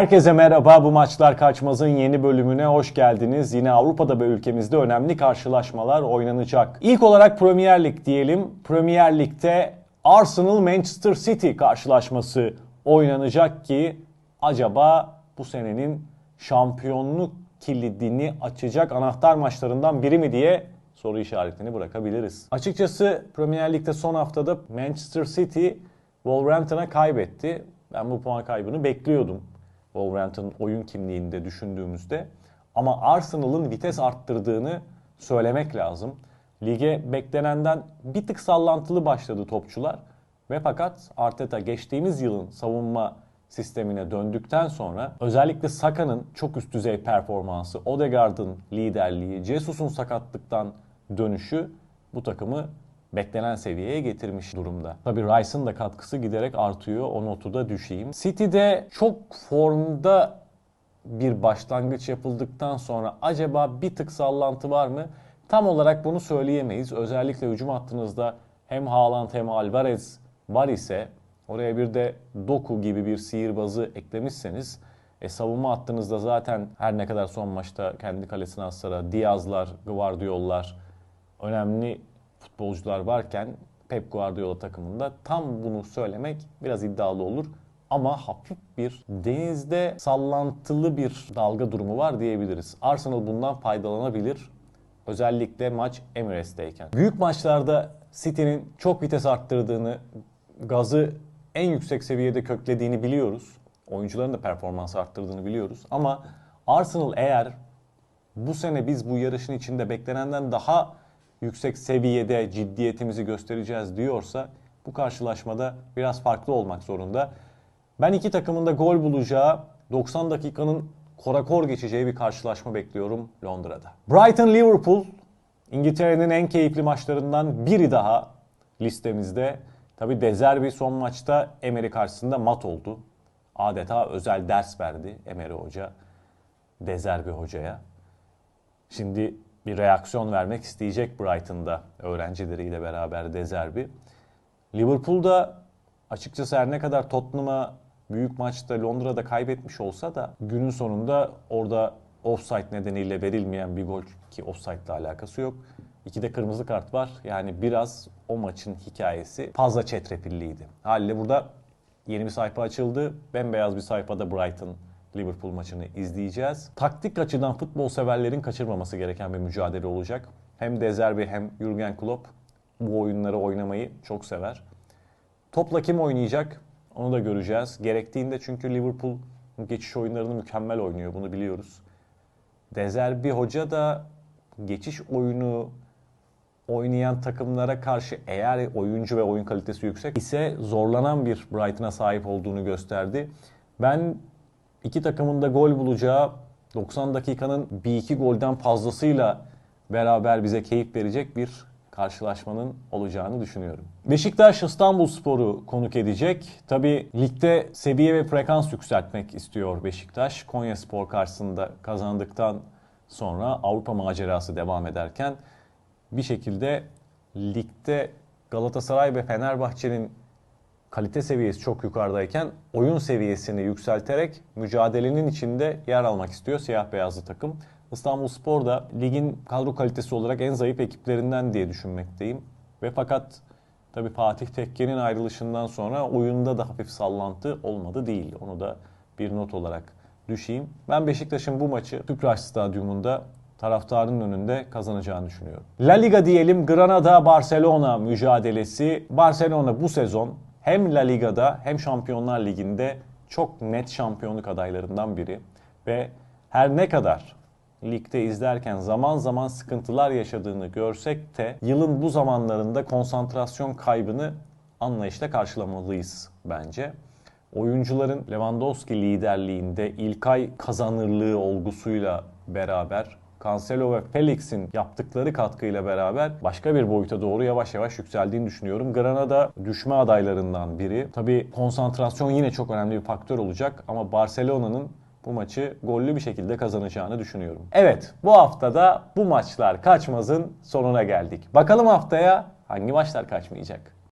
Herkese merhaba. Bu maçlar kaçmazın yeni bölümüne hoş geldiniz. Yine Avrupa'da ve ülkemizde önemli karşılaşmalar oynanacak. İlk olarak Premier Lig diyelim. Premier Lig'de Arsenal Manchester City karşılaşması oynanacak ki acaba bu senenin şampiyonluk kilidini açacak anahtar maçlarından biri mi diye soru işaretini bırakabiliriz. Açıkçası Premier Lig'de son haftada Manchester City Wolverhampton'a kaybetti. Ben bu puan kaybını bekliyordum. Wolverhampton oyun kimliğinde düşündüğümüzde. Ama Arsenal'ın vites arttırdığını söylemek lazım. Lige beklenenden bir tık sallantılı başladı topçular. Ve fakat Arteta geçtiğimiz yılın savunma sistemine döndükten sonra özellikle Saka'nın çok üst düzey performansı, Odegaard'ın liderliği, Jesus'un sakatlıktan dönüşü bu takımı beklenen seviyeye getirmiş durumda. Tabii Rice'ın da katkısı giderek artıyor. O notu da düşeyim. City'de çok formda bir başlangıç yapıldıktan sonra acaba bir tık sallantı var mı? Tam olarak bunu söyleyemeyiz. Özellikle hücum hattınızda hem Haaland hem Alvarez var ise oraya bir de Doku gibi bir sihirbazı eklemişseniz e, savunma hattınızda zaten her ne kadar son maçta kendi kalesine aslara Diaz'lar, Guardiol'lar önemli futbolcular varken Pep Guardiola takımında tam bunu söylemek biraz iddialı olur. Ama hafif bir denizde sallantılı bir dalga durumu var diyebiliriz. Arsenal bundan faydalanabilir. Özellikle maç Emirates'teyken. Büyük maçlarda City'nin çok vites arttırdığını, gazı en yüksek seviyede köklediğini biliyoruz. Oyuncuların da performans arttırdığını biliyoruz. Ama Arsenal eğer bu sene biz bu yarışın içinde beklenenden daha yüksek seviyede ciddiyetimizi göstereceğiz diyorsa bu karşılaşmada biraz farklı olmak zorunda. Ben iki takımın da gol bulacağı 90 dakikanın korakor geçeceği bir karşılaşma bekliyorum Londra'da. Brighton Liverpool İngiltere'nin en keyifli maçlarından biri daha listemizde. Tabi Dezerbi son maçta Emery karşısında mat oldu. Adeta özel ders verdi Emery Hoca Dezerbi Hoca'ya. Şimdi bir reaksiyon vermek isteyecek Brighton'da öğrencileriyle beraber Dezerbi. Liverpool'da açıkçası her ne kadar Tottenham'a büyük maçta Londra'da kaybetmiş olsa da günün sonunda orada offside nedeniyle verilmeyen bir gol ki offside ile alakası yok. İki de kırmızı kart var. Yani biraz o maçın hikayesi fazla çetrefilliydi. Haliyle burada yeni bir sayfa açıldı. Bembeyaz bir sayfada Brighton Liverpool maçını izleyeceğiz. Taktik açıdan futbol severlerin kaçırmaması gereken bir mücadele olacak. Hem De Zerbi hem Jurgen Klopp bu oyunları oynamayı çok sever. Topla kim oynayacak? Onu da göreceğiz. Gerektiğinde çünkü Liverpool geçiş oyunlarını mükemmel oynuyor. Bunu biliyoruz. Dezerbi Hoca da geçiş oyunu oynayan takımlara karşı eğer oyuncu ve oyun kalitesi yüksek ise zorlanan bir Brighton'a sahip olduğunu gösterdi. Ben iki takımın da gol bulacağı 90 dakikanın bir iki golden fazlasıyla beraber bize keyif verecek bir karşılaşmanın olacağını düşünüyorum. Beşiktaş İstanbul Sporu konuk edecek. Tabi ligde seviye ve frekans yükseltmek istiyor Beşiktaş. Konya Spor karşısında kazandıktan sonra Avrupa macerası devam ederken bir şekilde ligde Galatasaray ve Fenerbahçe'nin kalite seviyesi çok yukarıdayken oyun seviyesini yükselterek mücadelenin içinde yer almak istiyor siyah beyazlı takım. İstanbul Spor da ligin kadro kalitesi olarak en zayıf ekiplerinden diye düşünmekteyim. Ve fakat tabii Fatih Tekke'nin ayrılışından sonra oyunda da hafif sallantı olmadı değil. Onu da bir not olarak düşeyim. Ben Beşiktaş'ın bu maçı Tüpraş Stadyumunda taraftarın önünde kazanacağını düşünüyorum. La Liga diyelim Granada Barcelona mücadelesi. Barcelona bu sezon hem La Liga'da hem Şampiyonlar Ligi'nde çok net şampiyonluk adaylarından biri ve her ne kadar ligde izlerken zaman zaman sıkıntılar yaşadığını görsek de yılın bu zamanlarında konsantrasyon kaybını anlayışla karşılamalıyız bence. Oyuncuların Lewandowski liderliğinde İlkay kazanırlığı olgusuyla beraber Cancelo ve Felix'in yaptıkları katkıyla beraber başka bir boyuta doğru yavaş yavaş yükseldiğini düşünüyorum. Granada düşme adaylarından biri. Tabii konsantrasyon yine çok önemli bir faktör olacak ama Barcelona'nın bu maçı gollü bir şekilde kazanacağını düşünüyorum. Evet bu haftada bu maçlar kaçmazın sonuna geldik. Bakalım haftaya hangi maçlar kaçmayacak?